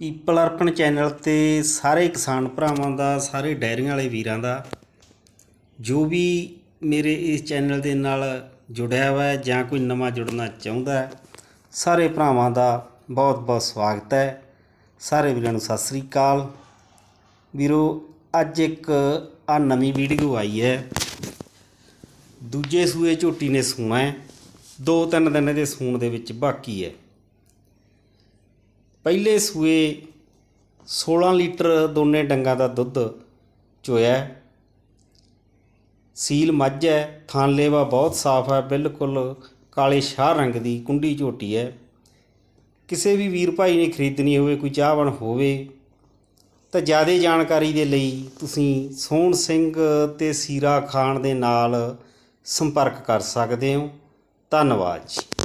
People ਅਰਪਣ channel ਤੇ ਸਾਰੇ ਕਿਸਾਨ ਭਰਾਵਾਂ ਦਾ, ਸਾਰੇ ਡੈਰੀਆਂ ਵਾਲੇ ਵੀਰਾਂ ਦਾ, ਜੋ ਵੀ ਮੇਰੇ ਇਸ ਚੈਨਲ ਦੇ ਨਾਲ ਜੁੜਿਆ ਹੋਇਆ ਹੈ ਜਾਂ ਕੋਈ ਨਵਾਂ ਜੁੜਨਾ ਚਾਹੁੰਦਾ ਹੈ, ਸਾਰੇ ਭਰਾਵਾਂ ਦਾ ਬਹੁਤ ਬਹੁਤ ਸਵਾਗਤ ਹੈ। ਸਾਰੇ ਵੀਰਾਂ ਨੂੰ ਸਤਿ ਸ੍ਰੀ ਅਕਾਲ। ਵੀਰੋ, ਅੱਜ ਇੱਕ ਆ ਨਵੀਂ ਵੀਡੀਓ ਆਈ ਹੈ। ਦੂਜੇ ਸੂਏ ਝੋਟੀ ਨੇ ਸੂਣਾ ਹੈ। ਦੋ ਤਿੰਨ ਦਿਨ ਦੇ ਸੂਣ ਦੇ ਵਿੱਚ ਬਾਕੀ ਹੈ। ਪਹਿਲੇ ਸੂਏ 16 ਲੀਟਰ ਦੋਨੇ ਡੰਗਾਂ ਦਾ ਦੁੱਧ ਚੋਇਆ ਸੀਲ ਮੱਝ ਹੈ ਥਾਨਲੇਵਾ ਬਹੁਤ ਸਾਫ਼ ਹੈ, ਬਿਲਕੁਲ ਕਾਲੇ ਸ਼ਾਹ ਰੰਗ ਦੀ ਕੁੰਡੀ ਝੋਟੀ ਹੈ। ਕਿਸੇ ਵੀ ਵੀਰ ਭਾਈ ਨੇ ਖਰੀਦਣੀ ਹੋਵੇ, ਕੋਈ ਚਾਹਵਣ ਹੋਵੇ, ਤਾਂ ਜ਼ਿਆਦਾ ਜਾਣਕਾਰੀ ਦੇ ਲਈ ਤੁਸੀਂ ਸੋਹਣ ਸਿੰਘ ਤੇ ਸੀਰਾ ਖਾਨ ਦੇ ਨਾਲ ਸੰਪਰਕ ਕਰ ਸਕਦੇ ਹੋ। ਧੰਨਵਾਦ ਜੀ।